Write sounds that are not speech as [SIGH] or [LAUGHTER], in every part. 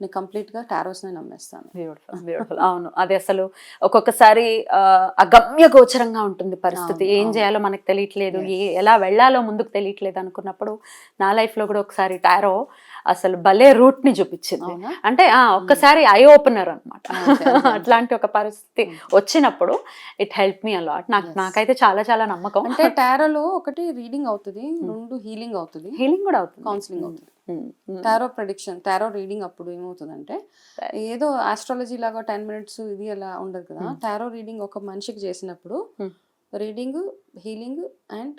నేను కంప్లీట్గా టారోస్నే నమ్మేస్తాను. Beautiful beautiful అవును. అది అసలు ఒక్కొక్కసారి అగమ్య గోచరంగా ఉంటుంది పరిస్థితి. ఏం. చేయాలో మనకు తెలియట్లేదు. ఏ ఎలా వెళ్ళాలో ముందుకు తెలియట్లేదు అనుకున్నప్పుడు నా లైఫ్లో కూడా ఒకసారి టారో అసలు భలే రూట్ని చూపించింది అంటే ఆ ఒక్కసారి ఐ ఓపెనర్ అనమాట. అట్లాంటి ఒక పరిస్థితి వచ్చినప్పుడు ఇట్ హెల్ప్ మీ అలాట్. నాకు. నాకైతే చాలా చాలా నమ్మకం. అంటే టారోలో ఒకటి రీడింగ్ అవుతుంది రెండు హీలింగ్ అవుతుంది. హీలింగ్ కూడా అవుతుంది. కౌన్సిలింగ్ అవుతుంది. టారో ప్రెడిక్షన్ టారో రీడింగ్ అప్పుడు ఏమవుతుందంటే. ఏదో ఆస్ట్రాలజీ లాగా టెన్ మినిట్స్ ఇది అలా ఉండదు కదా Hmm. టారో రీడింగ్ ఒక మనిషికి చేసినప్పుడు Hmm. Reading healing and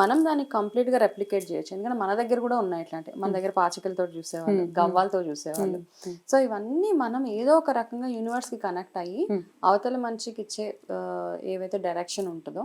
మనం దాన్ని కంప్లీట్గా రెప్లికేట్ చేయొచ్చు ఎందుకంటే మన దగ్గర కూడా ఉన్నాయి ఇట్లాంటి మన దగ్గర పాచికలతో చూసేవాళ్ళు. గవ్వాలతో చూసేవాళ్ళు సో ఇవన్నీ మనం ఏదో ఒక రకంగా యూనివర్స్కి కనెక్ట్ అయ్యి. అవతల మనిషికి ఇచ్చే ఏవైతే డైరెక్షన్ ఉంటుందో.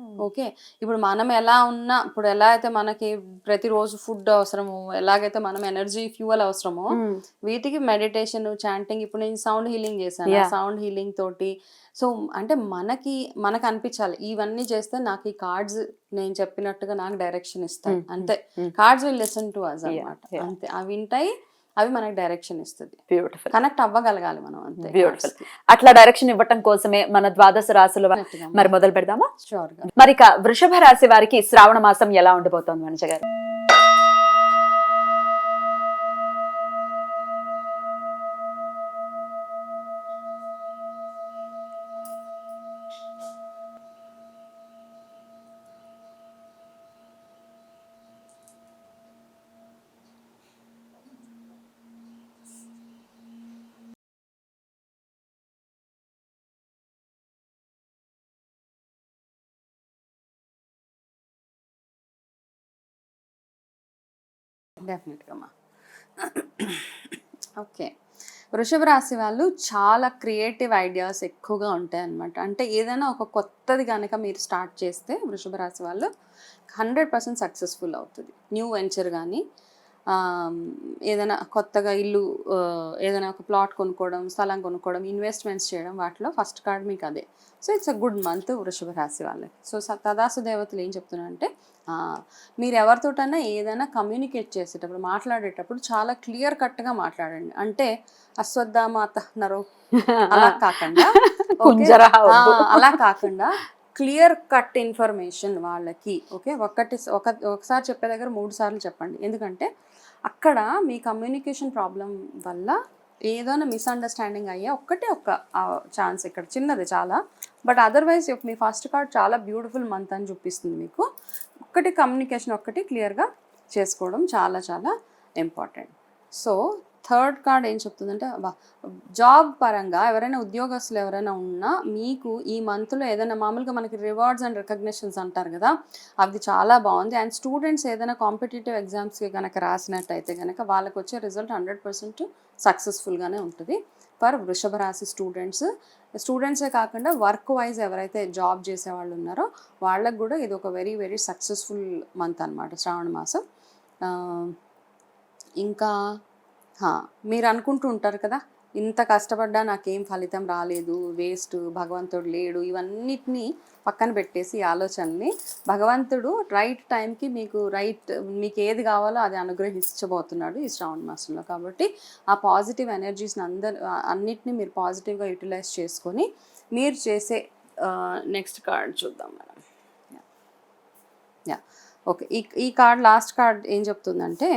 ఓకే. ఇప్పుడు మనం ఎలా ఉన్నా ఇప్పుడు ఎలా అయితే మనకి ప్రతిరోజు ఫుడ్ అవసరమో ఎలాగైతే మనం ఎనర్జీ ఫ్యూయల్ అవసరమో. వీటికి మెడిటేషన్ చాంటింగ్ ఇప్పుడు నేను సౌండ్ హీలింగ్ చేశాను. సౌండ్ హీలింగ్ తోటి. సో అంటే మనకి మనకు అనిపించాలి. ఇవన్నీ చేస్తే నాకు ఈ కార్డ్స్ నేను చెప్పినట్టుగా నాకు డైరెక్షన్ ఇస్తాయి. Mm, అంతే. Cards will lesson to us అనమాట. అంతే. అవి వింటాయి అవి మనకి డైరెక్షన్ ఇస్తుంది. బ్యూటిఫుల్ కనెక్ట్ అవ్వగలగాలి మనం అంతే బ్యూటిఫుల్ అట్లా డైరెక్షన్ ఇవ్వటం కోసమే మన ద్వాదశ రాశుల మరి మొదలు పెడదామా మరి వృషభ రాశి వారికి శ్రావణ మాసం ఎలా ఉండబోతోంది మనిషి గారు? డెఫినెట్గా ఓకే వృషభ రాశి వాళ్ళు చాలా క్రియేటివ్ ఐడియాస్ ఎక్కువగా ఉంటాయి అన్నమాట అంటే ఏదైనా ఒక కొత్తది కనుక మీరు స్టార్ట్ చేస్తే వృషభ రాశి వాళ్ళు హండ్రెడ్ పర్సెంట్ సక్సెస్ఫుల్ అవుతుంది. న్యూ వెంచర్ కానీ ఏదైనా కొత్తగా ఇల్లు ఏదైనా ఒక ప్లాట్ కొనుక్కోవడం స్థలం కొనుక్కోవడం ఇన్వెస్ట్మెంట్స్ చేయడం వాటిలో ఫస్ట్ కార్డ్ మీకు అదే. So it's a good month వృషభ రాశి వాళ్ళకి. సో తదాసు దేవతలు ఏం చెప్తున్నారంటే ఆ, మీరు ఎవరితోటైనా ఏదైనా కమ్యూనికేట్ చేసేటప్పుడు మాట్లాడేటప్పుడు చాలా క్లియర్ కట్గా మాట్లాడండి. అంటే అశ్వత్థామాత నరో అలా కాకుండా [LAUGHS] అలా కాకుండా క్లియర్ కట్ ఇన్ఫర్మేషన్ వాళ్ళకి ఓకే? ఒకటి ఒక ఒకసారి చెప్పే దగ్గర మూడు సార్లు చెప్పండి. ఎందుకంటే అక్కడ మీ కమ్యూనికేషన్ ప్రాబ్లం వల్ల ఏదైనా మిస్అండర్స్టాండింగ్ అయ్యే ఒక్కటే ఒక్క ఛాన్స్ ఇక్కడ చిన్నది చాలా. బట్ అదర్వైజ్ మీ ఫస్ట్ కార్డ్ చాలా బ్యూటిఫుల్ మంత్ అని చూపిస్తుంది మీకు. ఒక్కటి కమ్యూనికేషన్ ఒక్కటి క్లియర్గా చేసుకోవడం చాలా చాలా ఇంపార్టెంట్. సో థర్డ్ కార్డ్ ఏం చెప్తుందంటే జాబ్ పరంగా ఎవరైనా ఉద్యోగస్తులు ఎవరైనా ఉన్నా మీకు ఈ మంత్లో ఏదైనా మామూలుగా మనకి రివార్డ్స్ అండ్ రికగ్నిషన్స్ అంటారు కదా అది చాలా బాగుంది. అండ్ స్టూడెంట్స్ ఏదైనా కాంపిటేటివ్ ఎగ్జామ్స్కి కనుక రాసినట్టయితే కనుక వాళ్ళకి వచ్చే రిజల్ట్ హండ్రెడ్ పర్సెంట్ సక్సెస్ఫుల్గానే ఉంటుంది ఫర్ వృషభ రాశి స్టూడెంట్స్ స్టూడెంట్సే కాకుండా వర్క్ వైజ్ ఎవరైతే జాబ్ చేసే వాళ్ళు ఉన్నారో వాళ్ళకు కూడా ఇది ఒక వెరీ వెరీ సక్సెస్ఫుల్ మంత్ అనమాట శ్రావణ మాసం. ఇంకా మీరు అనుకుంటూ ఉంటారు కదా ఇంత కష్టపడ్డా నాకేం ఫలితం రాలేదు వేస్ట్ భగవంతుడు లేడు ఇవన్నిటినీ పక్కన పెట్టేసి ఆలోచనని భగవంతుడు రైట్ టైంకి మీకు రైట్ మీకు ఏది కావాలో అది అనుగ్రహించబోతున్నాడు ఈ శ్రావణ మాసంలో. కాబట్టి ఆ పాజిటివ్ ఎనర్జీస్ని అందరు అన్నిటిని మీరు పాజిటివ్గా యూటిలైజ్ చేసుకొని మీరు చేసే నెక్స్ట్ కార్డ్ చూద్దాం మనం. Yeah okay. ఈ ఈ కార్డ్ లాస్ట్ కార్డ్ ఏం చెప్తుందంటే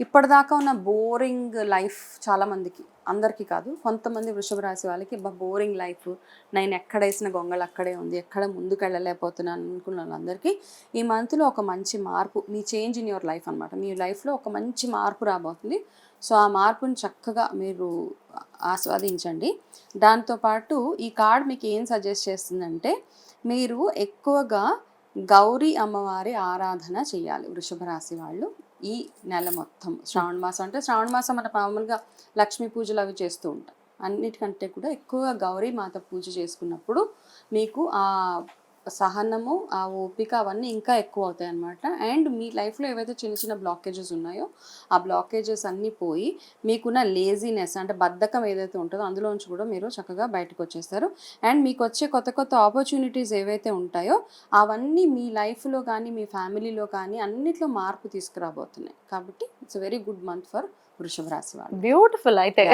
ఇప్పటిదాకా ఉన్న బోరింగ్ లైఫ్ చాలామందికి అందరికీ కాదు కొంతమంది వృషభ రాశి వాళ్ళకి బోరింగ్ లైఫ్ నేను ఎక్కడ వేసిన గొంగళ అక్కడే ఉంది ఎక్కడ ముందుకు వెళ్ళలేకపోతున్నాను అనుకున్న వాళ్ళందరికీ ఈ మంత్లో ఒక మంచి మార్పు మీ చేంజ్ ఇన్ యువర్ లైఫ్ అనమాట మీ లైఫ్లో ఒక మంచి మార్పు రాబోతుంది. సో ఆ మార్పుని చక్కగా మీరు ఆస్వాదించండి. దాంతోపాటు ఈ కార్డ్ మీకు ఏం సజెస్ట్ చేస్తుందంటే మీరు ఎక్కువగా గౌరీ అమ్మవారి ఆరాధన చేయాలి వృషభ రాశి వాళ్ళు ఈ నెల మొత్తం. శ్రావణ మాసం అంటే శ్రావణ మాసం మన మామూలుగా లక్ష్మీ పూజలు అవి చేస్తూ ఉంటాం. అన్నిటికంటే కూడా ఎక్కువగా గౌరీ మాత పూజ చేసుకున్నప్పుడు మీకు ఆ సహనము ఆ ఓపిక అవన్నీ ఇంకా ఎక్కువ అవుతాయి అనమాట అండ్ మీ లైఫ్లో ఏవైతే చిన్న చిన్న బ్లాకేజెస్ ఉన్నాయో ఆ బ్లాకేజెస్ అన్నీ పోయి మీకున్న లేజీనెస్ అంటే బద్ధకం ఏదైతే ఉంటుందో అందులోంచి కూడా మీరు చక్కగా బయటకు వచ్చేస్తారు అండ్ మీకు వచ్చే కొత్త కొత్త ఆపర్చునిటీస్ ఏవైతే ఉంటాయో అవన్నీ మీ లైఫ్లో కానీ మీ ఫ్యామిలీలో కానీ అన్నిట్లో మార్పు తీసుకురాబోతున్నాయి. కాబట్టి it's very good month for వృషభ రాశి వాళ్ళు బ్యూటిఫుల్ అయితే.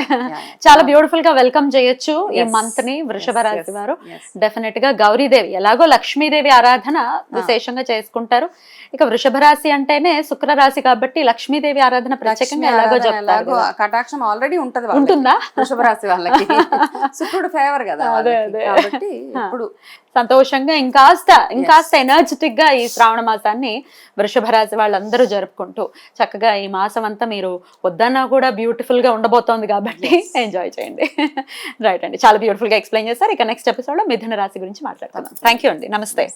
చాలా బ్యూటిఫుల్గా వెల్కమ్ చేయొచ్చు ఈ. మంత్ని వృషభ రాశి వారు. డెఫినెట్గా గౌరీదేవి ఎలాగో లక్ష్మీదేవి ఆరాధన విశేషంగా చేసుకుంటారు ఇక వృషభ రాశి అంటేనే శుక్ర రాశి కాబట్టి లక్ష్మీదేవి ఆరాధన ప్రత్యేకంగా ఎలాగో చెప్తారు. కటాక్షం ఆల్రెడీ ఉంటది. ఉంటుందా వృషభ రాశి వాళ్ళకి [LAUGHS] శుక్రుడు ఫేవర్ కదా. కాబట్టి. [LAUGHS] ఇప్పుడు సంతోషంగా ఇంకాస్త ఇంకాస్త ఎనర్జెటిక్గా ఈ శ్రావణ మాసాన్ని వృషభ రాశి వాళ్ళందరూ జరుపుకుంటూ చక్కగా ఈ మాసం అంతా మీరు వద్దన్నా కూడా బ్యూటిఫుల్గా ఉండబోతోంది కాబట్టి ఎంజాయ్ చేయండి. [LAUGHS] రైట్ అండి. చాలా బ్యూటిఫుల్గా ఎక్స్ప్లెయిన్ చేశారు. ఇక నెక్స్ట్ ఎపిసోడ్లో మిథున రాశి గురించి మాట్లాడుకుందాం. థ్యాంక్ యూ అండి. నమస్తే.